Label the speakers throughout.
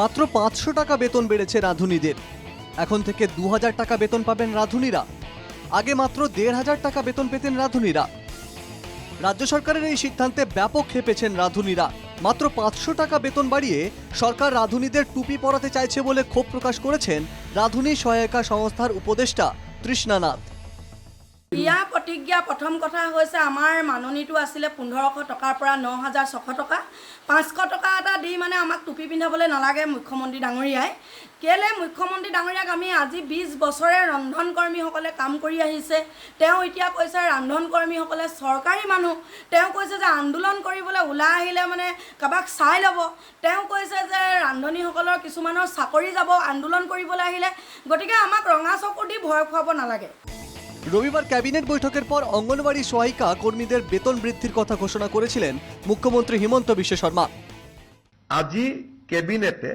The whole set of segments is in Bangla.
Speaker 1: মাত্র পাঁচশো টাকা বেতন বেড়েছে রাঁধুনিদের। এখন থেকে দু হাজার টাকা বেতন পাবেন রাঁধুনিরা। আগে মাত্র দেড় হাজার টাকা বেতন পেতেন রাঁধুনিরা। রাজ্য সরকারের এই সিদ্ধান্তে ব্যাপক খেপেছেন রাঁধুনিরা। মাত্র পাঁচশো টাকা বেতন বাড়িয়ে সরকার রাঁধুনিদের টুপি পরাতে চাইছে বলে ক্ষোভ প্রকাশ করেছেন রাঁধুনি সহায়িকা সংস্থার উপদেষ্টা তৃষ্ণানাথ।
Speaker 2: প্ৰতিজ্ঞা প্ৰথম কথা হৈছে আমাৰ মাননীটো আছিলে পোন্ধৰশ টকাৰ পৰা ন হাজাৰ ছশ টকা। পাঁচশ টকা এটা দি মানে আমাক টুপি পিন্ধাবলৈ নালাগে মুখ্যমন্ত্ৰী ডাঙৰীয়াই। কেলৈ মুখ্যমন্ত্ৰী ডাঙৰীয়াক আমি আজি বিছ বছৰে ৰন্ধন কৰ্মীসকলে কাম কৰি আহিছে। তেওঁ এতিয়া কৈছে ৰান্ধন কৰ্মীসকলে চৰকাৰী মানুহ। তেওঁ কৈছে যে আন্দোলন কৰিবলৈ ওলাই আহিলে মানে কাৰোবাক চাই ল'ব। তেওঁ কৈছে যে ৰান্ধনীসকলৰ কিছুমানৰ চাকৰি যাব। আন্দোলন কৰিবলৈ আহিলে। গতিকে আমাক ৰঙা চকু দি ভয় খুৱাব নালাগে।
Speaker 1: রবিবার ক্যাবিনেট বৈঠকের পর অঙ্গনবাড়ি সহায়িকা কর্মীদের বেতন বৃদ্ধির কথা ঘোষণা করেছিলেন মুখ্যমন্ত্রী হিমন্ত বিশ্ব শর্মা।
Speaker 3: আজি কেবিনেটে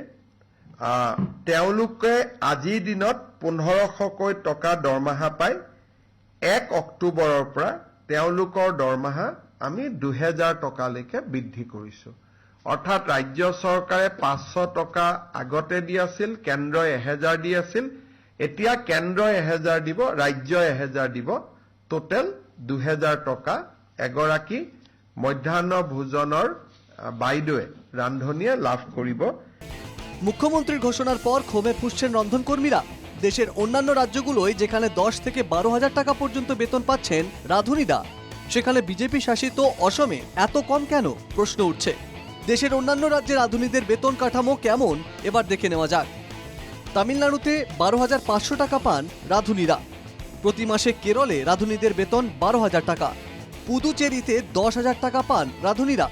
Speaker 3: তেওঁলোকে আজিৰ দিনত পোন্ধৰশকৈ টকা দৰমহা পায় এক অক্টোবৰৰ পৰা তেওঁলোকৰ দৰমহা আমি দুহেজাৰ টকালৈকে বৃদ্ধি কৰিছো। অৰ্থাৎ ৰাজ্য চৰকাৰে পাঁচশো টকা আগতে দি আছিল, কেন্দ্ৰই এহেজাৰ দি আছিল এতিয়া কেন্দ্ৰই এহেজাৰ দিব, ৰাজ্যই এহেজাৰ দিব টোটেল দুহেজাৰ টকা এগৰাকী মধ্যাহ্ন ভোজনৰ বাইদেৱে ৰান্ধনীয়ে লাভ কৰিব।
Speaker 1: মুখ্যমন্ত্রীর ঘোষণার পর ক্ষোভে ফুসছেন রন্ধনকর্মীরা দেশের অন্যান্য রাজ্যগুলোয় যেখানে দশ থেকে বারো হাজার টাকা পর্যন্ত বেতন পাচ্ছেন রাঁধুনিরা, সেখানে বিজেপি শাসিত অসমে এত কম কেন? প্রশ্ন উঠছে। দেশের অন্যান্য রাজ্যের রাঁধুনিদের বেতন কাঠামো কেমন? এবার দেখে নেওয়া যাক। তামিলনাড়ুতে বারো হাজার পাঁচশো টাকা পান রাঁধুনিরা। প্রতি মাসে কেরলে রাঁধুনিদের বেতন বারো হাজার টাকা। পুদুচেরিতে দশ হাজার টাকা পান রাঁধুনিরা।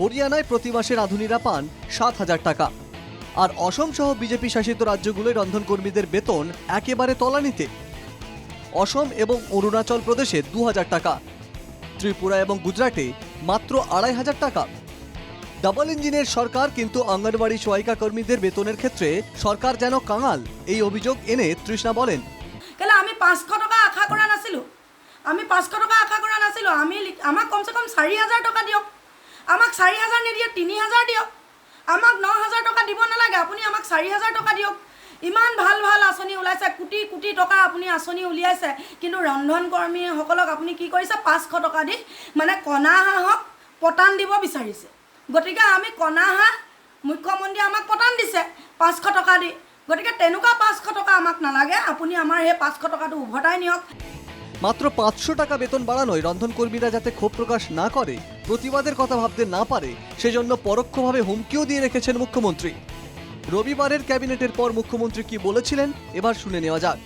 Speaker 1: হরিয়ানায় প্রতি মাসে রাঁধুনিরা পান সাত হাজার টাকা। আর অসম সহ বিজেপি শাসিত রাজ্যগুলোয় রন্ধনকর্মীদের বেতন একেবারে তলানিতে। অসম এবং অরুণাচল প্রদেশে দু হাজার টাকা। ত্রিপুরা এবং গুজরাটে মাত্র আড়াই হাজার টাকা। ডাবল ইঞ্জিনের সরকার কিন্তু অঙ্গনবাড়ি সহায়িকা কর্মীদের বেতনের ক্ষেত্রে সরকার যেন কাঙাল, এই অভিযোগ এনে তৃষ্ণা বলেন।
Speaker 2: কেলৈ, আমি পাঁচশো টকা আশা কৰা নাছিলোঁ। আমি পাঁচশো টকা আশা কৰা নাছিলোঁ। আমি আমাক কমচে কম চাৰি হাজাৰ টকা দিয়ক। আমাক চাৰি হাজাৰ নিদিয়ে, তিনি হাজাৰ দিয়ক। আমাক ন হাজাৰ টকা দিব নালাগে। আপুনি আমাক চাৰি হাজাৰ টকা দিয়ক। ইমান ভালো ভালো আঁচনি ওলাইছে। কোটি কোটি টকা আপুনি আঁচনি উলিয়াইছে। কিন্তু ৰন্ধন কৰ্মীসকলক আপুনি কি কৰিছে? পাঁচশো টকা দি মানে কণা হাঁহক পতান দিব বিচাৰিছে। গতিকে আমি কণা হাঁহ মুখ্যমন্ত্ৰীয়ে আমাক পতান দিছে পাঁচশো টকা দি। গতিকে তেনেকুৱা পাঁচশো টকা আমাক নালাগে আপুনি আমাৰ সেই পাঁচশো টকাটো উভতাই নিয়ক।
Speaker 1: মাত্র পাঁচশো টাকা বেতন বাড়ানোয় রন্ধনকর্মীরা যাতে ক্ষোভ প্রকাশ না করে প্রতিবাদের কথা ভাবতে না পারে সেজন্য পরোক্ষভাবে হুমকিও দিয়ে রেখেছেন মুখ্যমন্ত্রী। রবিবারের ক্যাবিনেটের পর মুখ্যমন্ত্রী কি বলেছিলেন এবার শুনে নেওয়া যাক।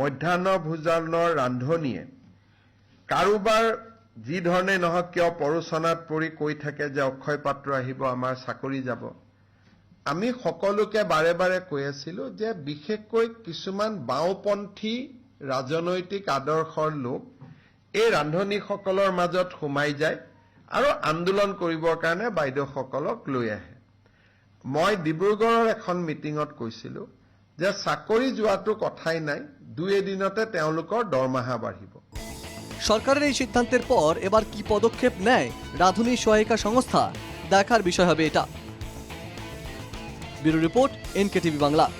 Speaker 3: মধ্যাহ্ন ভোজনৰ ৰান্ধনীয়ে কাৰোবাৰ যি ধৰণে নহওক কিয় পৰোচনাত পৰি কৈ থাকে যে অক্ষয় পাত্ৰ আহিব আমাৰ চাকৰি যাব। আমি সকলোকে বাৰে বাৰে কৈ আছিলো যে বিশেষকৈ কিছুমান বাওঁপন্থী ৰাজনৈতিক আদৰ্শৰ লোক এই ৰান্ধনীসকলৰ মাজত সোমাই যায় আৰু আন্দোলন কৰিবৰ কাৰণে বাইদেউসকলক লৈ আহে। মই ডিব্ৰুগড়ৰ এখন মিটিঙত কৈছিলো যে চাকৰি যোৱাটো কথাই নাই দুই এদিনতে তেওঁলোকৰ দৰমহা বাঢ়িব।
Speaker 1: সরকারের এই সিদ্ধান্তের পর এবার কি পদক্ষেপ নেয় রাধুনী সহায়িকা সংস্থা? দেখার বিষয় হবে এটা। Bureau report, NKTV Bangla.